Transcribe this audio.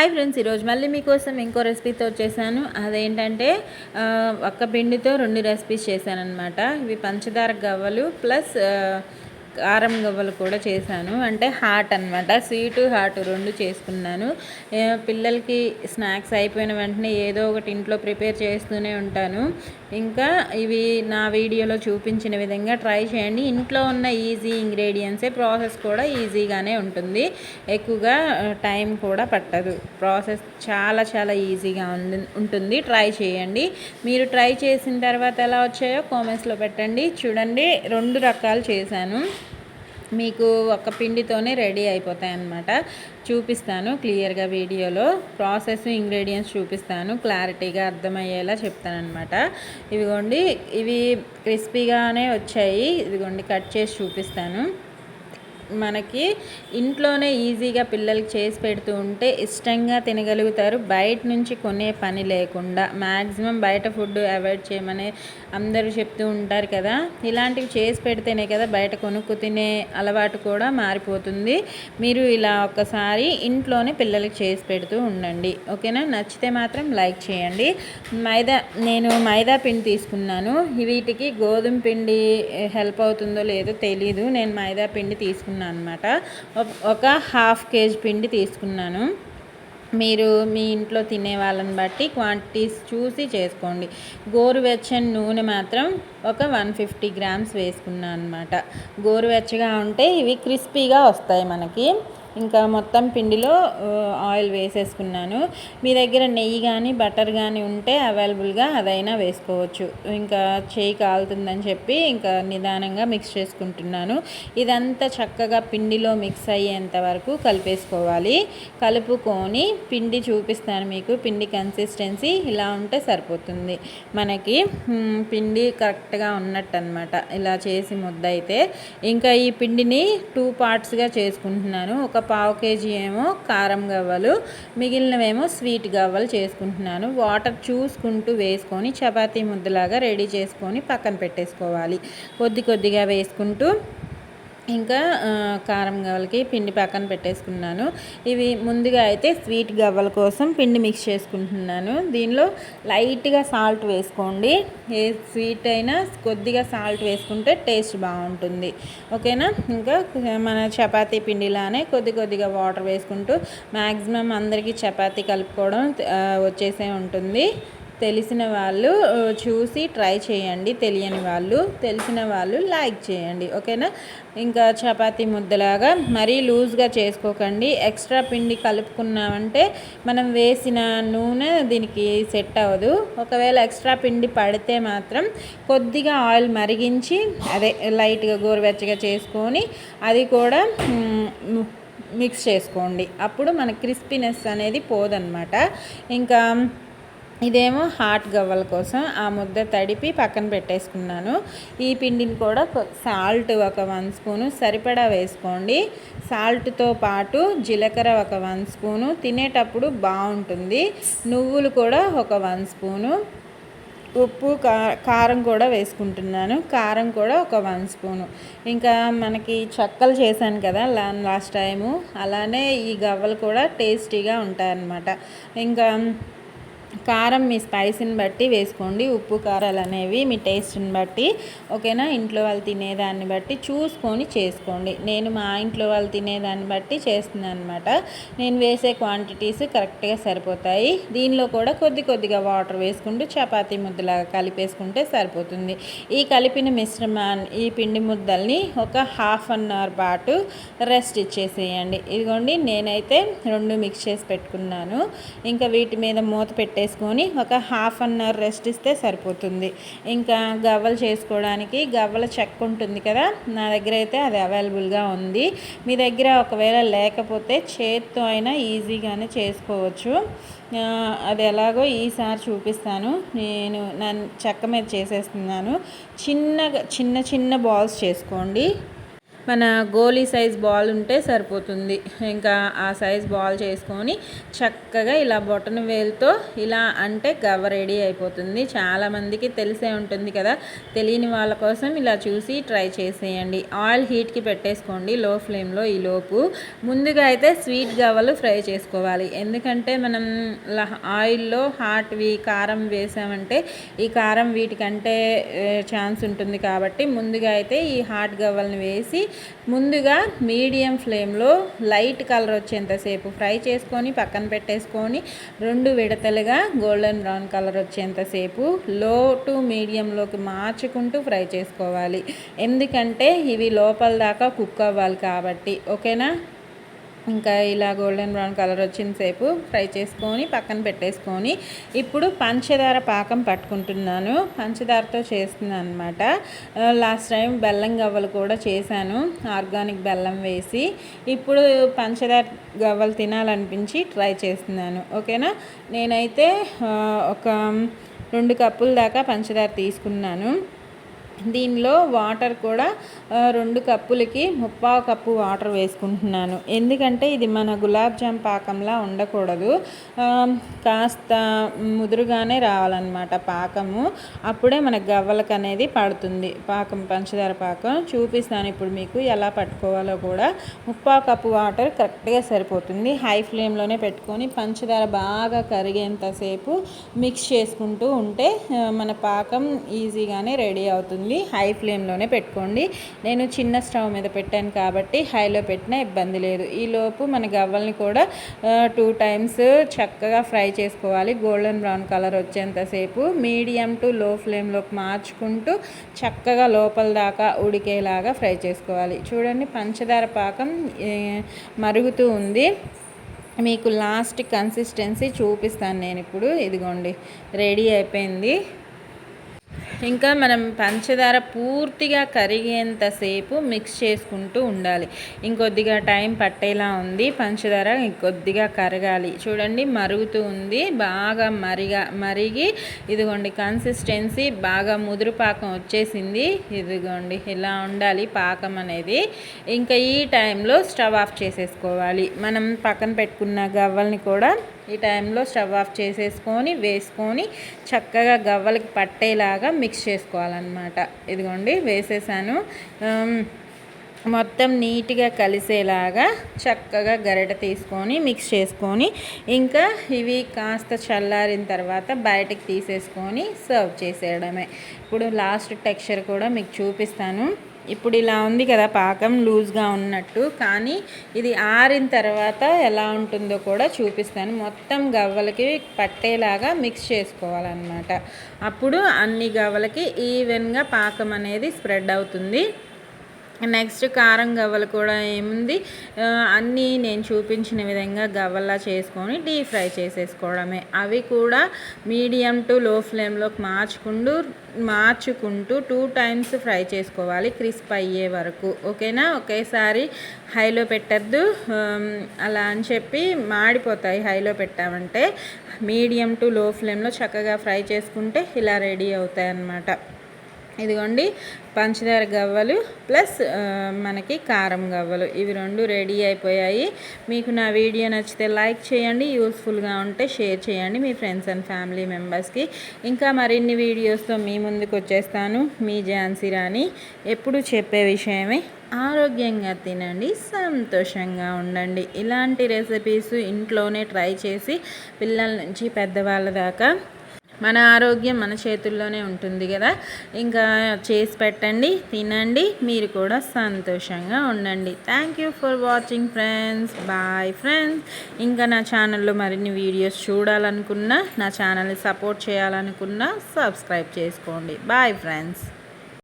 Hi friends ఈరోజు మళ్ళీ మీకోసం ఇంకో రెసిపీతో వచ్చేసాను అదేంటంటే ఒక్క పిండితో రెండు రెసిపీస్ చేశాను అనమాట ఇవి పంచదార గవ్వలు ప్లస్ కారం గవ్వలు కూడా చేశాను. అంటే హాట్ అనమాట స్వీటు హాట్ రెండు చేసుకున్నాను. పిల్లలకి స్నాక్స్ అయిపోయిన వెంటనే ఏదో ఒకటి ఇంట్లో ప్రిపేర్ చేస్తూనే ఉంటాను. ఇంకా ఇవి నా వీడియోలో చూపించిన విధంగా ట్రై చేయండి. ఇంట్లో ఉన్న ఈజీ ఇంగ్రీడియంట్సే ప్రాసెస్ కూడా ఈజీగానే ఉంటుంది. ఎక్కువగా టైం కూడా పట్టదు. ప్రాసెస్ చాలా చాలా ఈజీగా ఉంది ఉంటుంది. ట్రై చేయండి. మీరు ట్రై చేసిన తర్వాత ఎలా వచ్చాయో కామెంట్స్లో పెట్టండి. చూడండి రెండు రకాలు చేశాను. మీకు ఒక పిండితోనే రెడీ అయిపోతాయి అన్నమాట. చూపిస్తాను క్లియర్గా వీడియోలో. ప్రాసెస్ ఇంగ్రీడియంట్స్ చూపిస్తాను. క్లారిటీగా అర్థమయ్యేలా చెప్తానమాట ఇవిగోండి ఇవి క్రిస్పీగానే వచ్చాయి. ఇదిగోండి కట్ చేసి చూపిస్తాను. మనకి ఇంట్లోనే ఈజీగా పిల్లలకి చేసి పెడుతూ ఉంటే ఇష్టంగా తినగలుగుతారు. బయట నుంచి కొనే పని లేకుండా మ్యాక్సిమం బయట ఫుడ్ అవాయిడ్ చేయమని అందరూ చెప్తూ ఉంటారు కదా. ఇలాంటివి చేసి పెడితేనే కదా బయట కొనుక్కు తినే అలవాటు కూడా మారిపోతుంది. మీరు ఇలా ఒక్కసారి ఇంట్లోనే పిల్లలకి చేసి పెడుతూ ఉండండి. ఓకేనా? నచ్చితే మాత్రం లైక్ చేయండి. మైదా నేను మైదా పిండి తీసుకున్నాను. వీటికి గోధుమ పిండి హెల్ప్ అవుతుందో లేదో తెలీదు. నేను మైదా పిండి తీసుకున్నాను. అనమాట ఒక హాఫ్ కేజీ పిండి తీసుకున్నాను. మీరు మీ ఇంట్లో తినే వాళ్ళని బట్టి క్వాంటిటీస్ చూసి చేసుకోండి. గోరువెచ్చని నూనె మాత్రం ఒక వన్ ఫిఫ్టీ గ్రామ్స్ వేసుకున్నాను అనమాట గోరువెచ్చగా ఉంటే ఇవి క్రిస్పీగా వస్తాయి మనకి. ఇంకా మొత్తం పిండిలో ఆయిల్ వేసేసుకున్నాను. మీ దగ్గర నెయ్యి కానీ బటర్ కానీ ఉంటే అవైలబుల్గా అదైనా వేసుకోవచ్చు. ఇంకా చేయి కాలుతుందని చెప్పి ఇంకా నిదానంగా మిక్స్ చేసుకుంటున్నాను. ఇదంతా చక్కగా పిండిలో మిక్స్ అయ్యేంత వరకు కలిపేసుకోవాలి. కలుపుకొని పిండి చూపిస్తాను మీకు. పిండి కన్సిస్టెన్సీ ఇలా ఉంటే సరిపోతుంది. మనకి పిండి కరెక్ట్గా ఉన్నట్టు అనమాట ఇలా చేసి ముద్ద అయితే ఇంకా ఈ పిండిని టూ పార్ట్స్గా చేసుకుంటున్నాను. ఒక పావు కేజీ ఏమో కారం గవ్వలు మిగిలినవేమో స్వీట్ గవ్వలు చేసుకుంటున్నాను. వాటర్ చూసుకుంటూ వేసుకొని చపాతీ ముద్దలాగా రెడీ చేసుకొని పక్కన పెట్టేసుకోవాలి. కొద్ది కొద్దిగా వేసుకుంటూ ఇంకా కారం గవ్వలకి పిండి పక్కన పెట్టేసుకున్నాను. ఇవి ముందుగా అయితే స్వీట్ గవ్వల కోసం పిండి మిక్స్ చేసుకుంటున్నాను. దీనిలో లైట్గా సాల్ట్ వేసుకోండి. ఏ స్వీట్ అయినా కొద్దిగా సాల్ట్ వేసుకుంటే టేస్ట్ బాగుంటుంది. ఓకేనా? ఇంకా మన చపాతీ పిండిలానే కొద్ది కొద్దిగా వాటర్ వేసుకుంటూ మ్యాక్సిమం అందరికీ చపాతీ కలుపుకోవడం వచ్చేసే ఉంటుంది. తెలిసిన వాళ్ళు చూసి ట్రై చేయండి. తెలియని వాళ్ళు తెలిసిన వాళ్ళు లైక్ చేయండి. ఓకేనా? ఇంకా చపాతీ ముద్దలాగా మరీ లూజ్గా చేసుకోకండి. ఎక్స్ట్రా పిండి కలుపుకున్నామంటే మనం వేసిన నూనె దీనికి సెట్ అవ్వదు. ఒకవేళ ఎక్స్ట్రా పిండి పడితే మాత్రం కొద్దిగా ఆయిల్ మరిగించి అదే లైట్గా గోరువెచ్చగా చేసుకొని అది కూడా మిక్స్ చేసుకోండి. అప్పుడు మన క్రిస్పీనెస్ అనేది పోదనమాట ఇంకా ఇదేమో హాట్ గవ్వల కోసం ఆ ముద్ద తడిపి పక్కన పెట్టేసుకున్నాను. ఈ పిండిని కూడా సాల్ట్ ఒక వన్ స్పూను సరిపడా వేసుకోండి. సాల్ట్తో పాటు జీలకర్ర ఒక వన్ స్పూను తినేటప్పుడు బాగుంటుంది. నువ్వులు కూడా ఒక వన్ స్పూను ఉప్పు కా కారం కూడా వేసుకుంటున్నాను. కారం కూడా ఒక వన్ స్పూను. ఇంకా మనకి చక్కలు చేశాను కదా లా లాస్ట్ టైము. అలానే ఈ గవ్వలు కూడా టేస్టీగా ఉంటాయన్నమాట. ఇంకా కారం మీ స్పైసీని బట్టి వేసుకోండి. ఉప్పు కారాలు అనేవి మీ టేస్ట్ని బట్టి. ఓకేనా? ఇంట్లో వాళ్ళు తినేదాన్ని బట్టి చూసుకొని చేసుకోండి. నేను మా ఇంట్లో వాళ్ళు తినేదాన్ని బట్టి చేస్తున్నాను అనమాట నేను వేసే క్వాంటిటీస్ కరెక్ట్గా సరిపోతాయి. దీనిలో కూడా కొద్ది కొద్దిగా వాటర్ వేసుకుంటూ చపాతీ ముద్దలాగా కలిపేసుకుంటే సరిపోతుంది. ఈ కలిపిన మిశ్రమాన్ని ఈ పిండి ముద్దల్ని ఒక హాఫ్ అన్ అవర్ పాటు రెస్ట్ ఇచ్చేసేయండి. ఇదిగోండి నేనైతే రెండు మిక్స్ చేసి పెట్టుకున్నాను. ఇంకా వీటి మీద మూత పెట్టేసుకొని ఒక హాఫ్ అన్ అవర్ రెస్ట్ ఇస్తే సరిపోతుంది. ఇంకా గవ్వలు చేసుకోవడానికి గవ్వల చెక్క ఉంటుంది కదా నా దగ్గర అయితే అది అవైలబుల్గా ఉంది. మీ దగ్గర ఒకవేళ లేకపోతే చేత్తో అయినా ఈజీగానే చేసుకోవచ్చు. అది ఎలాగో ఈసారి చూపిస్తాను. నేను నన్ను చెక్క మీద చేసేస్తున్నాను. చిన్నగా చిన్న చిన్న బాల్స్ చేసుకోండి. మన గోలీ సైజ్ బాల్ ఉంటే సరిపోతుంది. ఇంకా ఆ సైజ్ బాల్ చేసుకొని చక్కగా ఇలా బొటన వేలుతో ఇలా అంటే గవ్వ రెడీ అయిపోతుంది. చాలామందికి తెలిసే ఉంటుంది కదా. తెలియని వాళ్ళ కోసం ఇలా చూసి ట్రై చేసేయండి. ఆయిల్ హీట్కి పెట్టేసుకోండి లో ఫ్లేమ్లో ఈ లోపు. ముందుగా అయితే స్వీట్ గవ్వలు ఫ్రై చేసుకోవాలి. ఎందుకంటే మనం ఆయిల్లో హాట్వి కారం వేసామంటే ఈ కారం వీటికంటే ఛాన్స్ ఉంటుంది కాబట్టి ముందుగా అయితే ఈ హాట్ గవ్వలను వేసి ముందుగా మీడియం ఫ్లేమ్లో లైట్ కలర్ వచ్చేంతసేపు ఫ్రై చేసుకొని పక్కన పెట్టేసుకొని రెండు విడతలుగా గోల్డెన్ బ్రౌన్ కలర్ వచ్చేంతసేపు లో టు మీడియంలోకి మార్చుకుంటూ ఫ్రై చేసుకోవాలి. ఎందుకంటే ఇవి లోపల దాకా కుక్ అవ్వాలి కాబట్టి. ఓకేనా? ఇంకా ఇలా గోల్డెన్ బ్రౌన్ కలర్ వచ్చిన సేపు ఫ్రై చేసుకొని పక్కన పెట్టేసుకొని ఇప్పుడు పంచదార పాకం పట్టుకుంటున్నాను. పంచదారతో చేస్తున్నాను అనమాట లాస్ట్ టైం బెల్లం గవ్వలు కూడా చేశాను. ఆర్గానిక్ బెల్లం వేసి ఇప్పుడు పంచదార గవ్వలు తినాలనిపించి ట్రై చేస్తున్నాను. ఓకేనా? నేనైతే ఒక రెండు కప్పుల దాకా పంచదార తీసుకున్నాను. దీనిలో వాటర్ కూడా రెండు కప్పులకి ముప్పావు కప్పు వాటర్ వేసుకుంటున్నాను. ఎందుకంటే ఇది మన గులాబ్ జామ్ పాకంలా ఉండకూడదు. కాస్త ముదురుగానే రావాలన్నమాట పాకము. అప్పుడే మన గవ్వలకు అనేది పడుతుంది. పాకం పంచదార పాకం చూపిస్తాను ఇప్పుడు మీకు ఎలా పట్టుకోవాలో కూడా. ముప్పావు కప్పు వాటర్ కరెక్ట్గా సరిపోతుంది. హై ఫ్లేమ్లోనే పెట్టుకొని పంచదార బాగా కరిగేంతసేపు మిక్స్ చేసుకుంటూ ఉంటే మన పాకం ఈజీగానే రెడీ అవుతుంది. పెట్టుకోండి హై ఫ్లేమ్లోనే పెట్టుకోండి. నేను చిన్న స్టవ్ మీద పెట్టాను కాబట్టి హైలో పెట్టినా ఇబ్బంది లేదు. ఈలోపు మన గవ్వల్ని కూడా టూ టైమ్స్ చక్కగా ఫ్రై చేసుకోవాలి. గోల్డెన్ బ్రౌన్ కలర్ వచ్చేంతసేపు మీడియం టు లో ఫ్లేమ్లోకి మార్చుకుంటూ చక్కగా లోపల దాకా ఉడికేలాగా ఫ్రై చేసుకోవాలి. చూడండి పంచదార పాకం మరుగుతూ ఉంది. మీకు లాస్ట్ కన్సిస్టెన్సీ చూపిస్తాను నేను ఇప్పుడు. ఇదిగోండి రెడీ అయిపోయింది. ఇంకా మనం పంచదార పూర్తిగా కరిగేంతసేపు మిక్స్ చేసుకుంటూ ఉండాలి. ఇంకొద్దిగా టైం పట్టేలా ఉంది. పంచదార ఇంకొద్దిగా కరగాలి. చూడండి మరుగుతూ ఉంది. బాగా మరిగా మరిగి ఇదిగోండి కన్సిస్టెన్సీ బాగా ముదురు పాకం వచ్చేసింది. ఇదిగోండి ఇలా ఉండాలి పాకం అనేది. ఇంకా ఈ టైంలో స్టవ్ ఆఫ్ చేసేసుకోవాలి. మనం పక్కన పెట్టుకున్న గవ్వల్ని కూడా ఈ టైంలో స్టవ్ ఆఫ్ చేసేసుకొని వేసుకొని చక్కగా గవ్వలకి పట్టేలాగా మిక్స్ చేసుకోవాలన్నమాట. ఇదిగోండి వేసేసాను. మొత్తం నీట్గా కలిసేలాగా చక్కగా గరిట తీసుకొని మిక్స్ చేసుకొని ఇంకా ఇవి కాస్త చల్లారిన తర్వాత బయటకు తీసేసుకొని సర్వ్ చేసేయడమే. ఇప్పుడు లాస్ట్ టెక్స్చర్ కూడా మీకు చూపిస్తాను. ఇప్పుడు ఇలా ఉంది కదా పాకం లూజ్గా ఉన్నట్టు. కానీ ఇది ఆరిన తర్వాత ఎలా ఉంటుందో కూడా చూపిస్తాను. మొత్తం గవ్వలకి పట్టేలాగా మిక్స్ చేసుకోవాలన్నమాట. అప్పుడు అన్ని గవ్వలకి ఈవెన్గా పాకం అనేది స్ప్రెడ్ అవుతుంది. నెక్స్ట్ కారం గవ్వలు కూడా ఏముంది? అన్నీ నేను చూపించిన విధంగా గవ్వల్లా చేసుకొని డీప్ ఫ్రై చేసేసుకోవడమే. అవి కూడా మీడియం టు లో ఫ్లేమ్లోకి మార్చుకుంటూ మార్చుకుంటూ టూ టైమ్స్ ఫ్రై చేసుకోవాలి క్రిస్ప్ అయ్యే వరకు. ఓకేనా? ఒకేసారి హైలో పెట్టద్దు. అలా అని చెప్పి మాడిపోతాయి హైలో పెట్టామంటే. మీడియం టు లో ఫ్లేమ్లో చక్కగా ఫ్రై చేసుకుంటే ఇలా రెడీ అవుతాయి అన్నమాట ఇదిగోండి పంచదార గవ్వలు ప్లస్ మనకి కారం గవ్వలు. ఇవి రెండు రెడీ అయిపోయాయి. మీకు నా వీడియో నచ్చితే లైక్ చేయండి యూస్ఫుల్గా ఉంటే షేర్ చేయండి మీ ఫ్రెండ్స్ అండ్ ఫ్యామిలీ మెంబర్స్కి. ఇంకా మరిన్ని వీడియోస్తో మీ ముందుకు వచ్చేస్తాను. మీ ఝాన్సీ రాణి ఎప్పుడు చెప్పే విషయమే ఆరోగ్యంగా తినండి సంతోషంగా ఉండండి. ఇలాంటి రెసిపీస్ ఇంట్లోనే ట్రై చేసి పిల్లల నుంచి పెద్దవాళ్ళ దాకా మన ఆరోగ్యం మన చేతుల్లోనే ఉంటుంది కదా. ఇంకా చేసి పెట్టండి తినండి మీరు కూడా సంతోషంగా ఉండండి. Thank you for watching friends bye friends ఇంకా నా ఛానల్లో మరిన్ని వీడియోస్ చూడాలనుకున్నా నా ఛానల్ని సపోర్ట్ చేయాలనుకున్నా సబ్స్క్రైబ్ చేసుకోండి. Bye friends